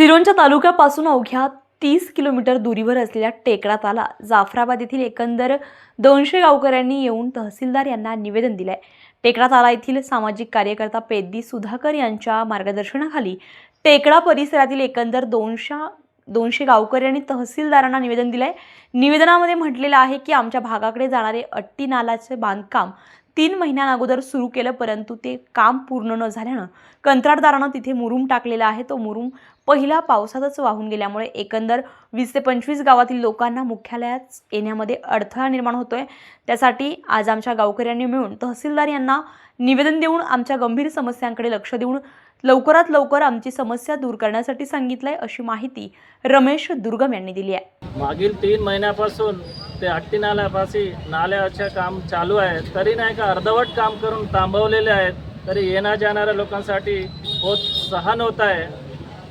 सिरोंच्या तालुक्यापासून अवघ्या तीस किलोमीटर दुरीवर असलेल्या टेकडा ताला जाफराबाद येथील एकंदर दोनशे गावकऱ्यांनी येऊन तहसीलदार यांना निवेदन दिलंय. टेकडा ताला येथील सामाजिक कार्यकर्ता पेद्दी सुधाकर यांच्या मार्गदर्शनाखाली टेकडा परिसरातील एकंदर दोनशे दोनशे गावकऱ्यांनी तहसीलदारांना निवेदन दिलं आहे निवेदनामध्ये म्हटलेलं आहे की आमच्या भागाकडे जाणारे अट्टी नालाचे बांधकाम तीन महिन्यांअगोदर सुरू केलं परंतु ते काम पूर्ण न झाल्यानं कंत्राटदारानं तिथे मुरूम टाकलेला आहे. तो मुरूम पहिल्या पावसातच वाहून गेल्यामुळे एकंदर वीस ते पंचवीस गावातील लोकांना मुख्यालयात येण्यामध्ये अडथळा निर्माण होतोय. त्यासाठी आज आमच्या गावकऱ्यांनी मिळून तहसीलदार यांना निवेदन देऊन आमच्या गंभीर समस्यांकडे लक्ष देऊन लवकरात लवकर आमची समस्या दूर करण्यासाठी सांगितलंय अशी माहिती रमेश दुर्गम यांनी दिली आहे. मागील तीन महिन्यापासून ते अट्टी नाल्यापाशी नाल्याचे काम चालू आहे. तरी नाही का अर्धवट काम करून थांबवलेले आहेत. तरी येण्या जाणाऱ्या लोकांसाठी होत सहन होत आहे.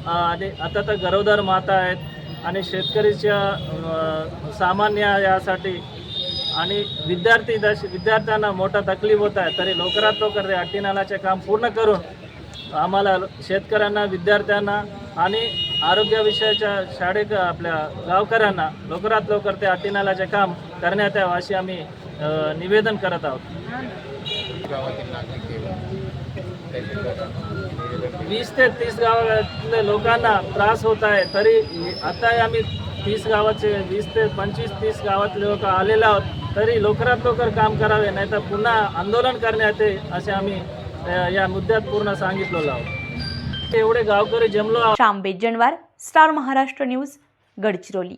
आणि आता तर गरोदर माता आहेत आणि शेतकरीच्या सामान्य यासाठी आणि विद्यार्थी दश विद्यार्थ्यांना मोठा तकलीफ होत आहे. तरी लवकरात लवकर ते अट्टी नाल्याचे काम पूर्ण करून आम्हाला शेतकऱ्यांना विद्यार्थ्यांना आणि आरोग्याविषयाच्या शाळेत आपल्या गावकऱ्यांना लवकरात लवकर ते अट्टीनालाचे काम करण्यात यावं अशी आम्ही निवेदन करत आहोत. वीस ते तीस गावातल्या लोकांना त्रास होत आहे तरी आता आम्ही तीस गावाचे वीस ते पंचवीस तीस गावातले लोक आलेले आहोत तरी लवकरात लवकर काम करावे नाहीतर पुन्हा आंदोलन करण्यात येते असे आम्ही या मुद्द्यात पूर्ण सांगितलेलो आहोत. एवढे गावकरी जमलो. आहोत श्याम स्टार महाराष्ट्र न्यूज गडचिरोली.